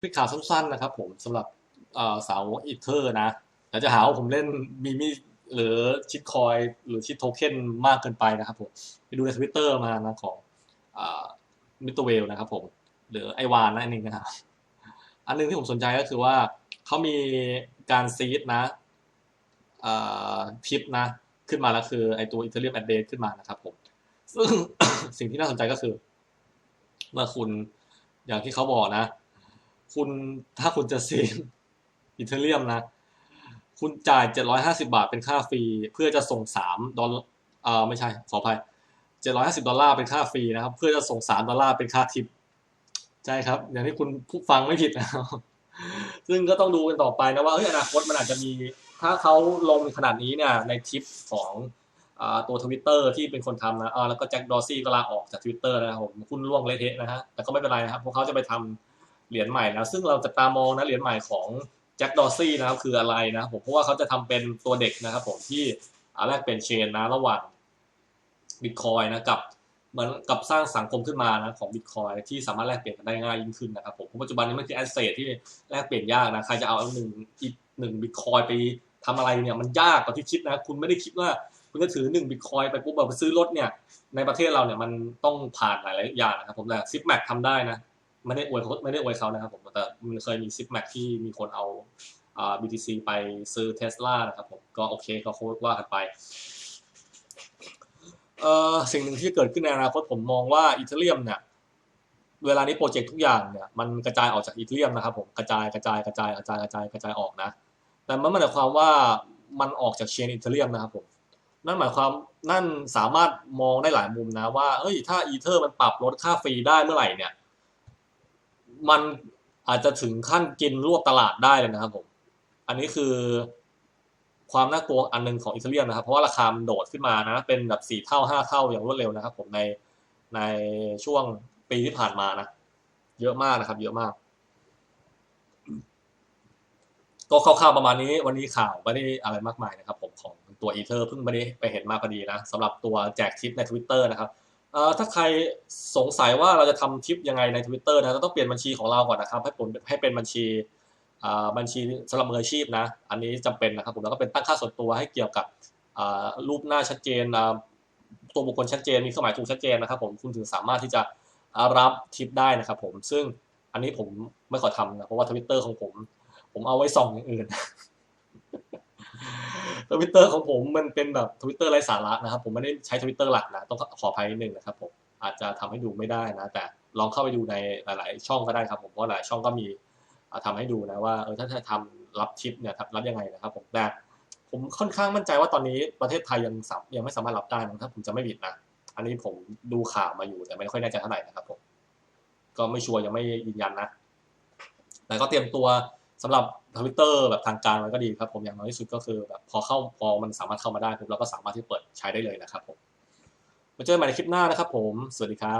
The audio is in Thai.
เป็นข่าวสั้นๆนะครับผมสำหรับสาวอีเทอร์นะแต่จะหาว่าผมเล่นมีมีหรือชิดคอยหรือชิดโทเค็นมากเกินไปนะครับผมไปดูในทวิตเตอร์มานะของมิสเตอร์เวลนะครับผมหรือไอวานนั่นเองนะครับอันหนึงที่ผมสนใจก็คือว่าเขามีการซีดนะทิปนะ ขึ้นมาแล้วคือไอตัวอีเทเรียมแอดเดขึ้นมานะครับผมซึ่งสิ่งที่น่าสนใจก็คือ เมื่อคุณอย่างที่เขาบอกนะ คุณถ้าคุณจะซื้ออีเทเรียมนะ คุณจ่าย 750 บาทเป็นค่าฟรี เพื่อจะส่ง 3 ดอลเอ่อไม่ใช่ ขออภัย 750 ดอลลาร์เป็นค่าฟรีนะครับ เพื่อจะส่ง 3 ดอลลาร์เป็นค่าทิปใช่ครับ อย่างที่คุณผู้ฟังไม่ผิดนะครับซึ่งก็ต้องดูกันต่อไปนะว่าเฮ้ยอนาคตมันอาจจะมี ถ้าเขาลงขนาดนี้เนี่ยในทิปของอตัวทวิตเตอร์ที่เป็นคนทำนะอ่าแล้วก็แจ็คดอร์ซี่ก็ลาออกจากทวิตเตอร์นะครับผมคุณล่วงเละเทะนะฮะแต่ก็ไม่เป็นไรนะครับพวกเขาจะไปทำ เหรียญใหม่แล้วซึ่งเราจะตามองนะเหรียญใหม่ของแจ็คดอร์ซี่นะครับคืออะไรนะผมเพราะว่าเขาจะทำเป็นตัวเด็กนะครับผมที่อ่าแรกเป็นเชนนะระหว่างบิตคอยนะกับเหมือนกับสร้างสังคมขึ้นมานะของบิตคอยที่สามารถแลกเปลี่ยนกันได้ง่ายยิ่งขึ้นนะครับผมเพราะปัจจุบันนี้มันคือแอสเซทที่แลกเปลี่ยนยากนะใครจะเอาหนึ่งอีกหนึ่งบิตคอยไปทำอะไรเนี่ยมันยากกว่าที่คิดนะคุณไม่ได้คิดว่าคุณจะถือหนึ่งบิตคอยไปปุ๊บแบบไปซื้อรถเนี่ยในประเทศเราเนี่ยมันต้องผ่านหลายๆอย่างนะครับผมแต่ซิปแม็กทำได้นะ ไม่ได้อวยไม่ได้อวยเขานะครับผมแต่มันเคยมีซิปแม็กที่มีคนเอาอ่า BTC ไปซื้อเทสลานะครับผมก็โอเคก็เขาว่ากันไปเอ่อสิ่งหนึ่งที่เกิดขึ้นในอนาคตผมมองว่าอีเทเรียมเนี่ยเวลานี้โปรเจกต์ทุกอย่างเนี่ยมันกระจายออกจากอีเทเรียมนะครับผมกระจายกระจายกระจายกระจายกระจายกระจายออกนะ แต่มันไม่ได้ความว่ามันออกจากเชนอีเทเรียมนะครับผมนั่นหมายความนั่นสามารถมองได้หลายมุมนะว่าเฮ้ยถ้าอีเทอร์มันปรับลดค่าฟรีได้เมื่อไหร่เนี่ย มันอาจจะถึงขั้นกินรวบตลาดได้เลยนะครับผม อันนี้คือความน่ากลัวอันหนึงของอีเทเรียมนะครับ เพราะว่าราคามันโดดขึ้นมานะ เป็นแบบสี่เท่าห้าเท่าอย่างรวดเร็วนะครับ ผมในในช่วงปีที่ผ่านมานะ เยอะมากนะครับ เยอะมาก ก็คร่าวๆประมาณนี้ วันนี้ข่าวไม่ได้อะไรมากมายนะครับ ผมของตัวอีเทอร์เพิ่งไม่ได้ไปเห็นมาพอดีนะสำหรับตัวแจกทิปใน Twitter นะครับ เอ่อถ้าใครสงสัยว่าเราจะทำทิปยังไงใน Twitter นะเราต้องเปลี่ยนบัญชีของเราก่อนนะครับให้ผมให้เป็นบัญชีอ่าบัญชีสำหรับมืออาชีพนะ อันนี้จำเป็นนะครับผมแล้วก็เป็นตั้งค่าส่วนตัวให้เกี่ยวกับอ่ารูปหน้าชัดเจนอ่าตัวบุคคลชัดเจนมีเครื่องหมายถูกชัดเจนนะครับผมคุณถึงสามารถที่จะรับทิปได้นะครับผมซึ่งอันนี้ผมไม่ขอทำนะเพราะว่า Twitter ของผม ผมเอาไว้ส่องอย่างอื่น ทวิตเตอร์ของผมมันเป็นแบบทวิตเตอร์ไร้สาระนะครับ ผมไม่ได้ใช้ทวิตเตอร์หลักนะต้องขออภัยนิดนึงนะครับผมอาจจะทำให้ดูไม่ได้นะ แต่ลองเข้าไปดูในหลาย ๆ ช่องก็ได้ครับผมเพราะหลายช่องก็มีอ่าทำให้ดูนะว่าเออถ้าจะทำรับทิปเนี่ยรับยังไงนะครับผมแต่ผมค่อนข้างมั่นใจว่าตอนนี้ประเทศไทยยังสยังไม่สามารถรับได้นะถ้าผมจะไม่ผิดนะอันนี้ผมดูข่าวมาอยู่แต่ไม่ค่อยแน่ใจเท่าไหร่นะครับผมก็ไม่ชัวร์ยังไม่ยืนยันนะแต่ก็เตรียมตัว สำหรับทวิตเตอร์แบบทางการมันก็ดีครับผมอย่างน้อยที่สุดก็คือแบบพอเข้าพอมันสามารถเข้ามาได้ปุ๊บเราก็สามารถที่เปิดใช้ได้เลยนะครับผมมาเจอกันใหม่ในคลิปหน้านะครับผม สวัสดีครับ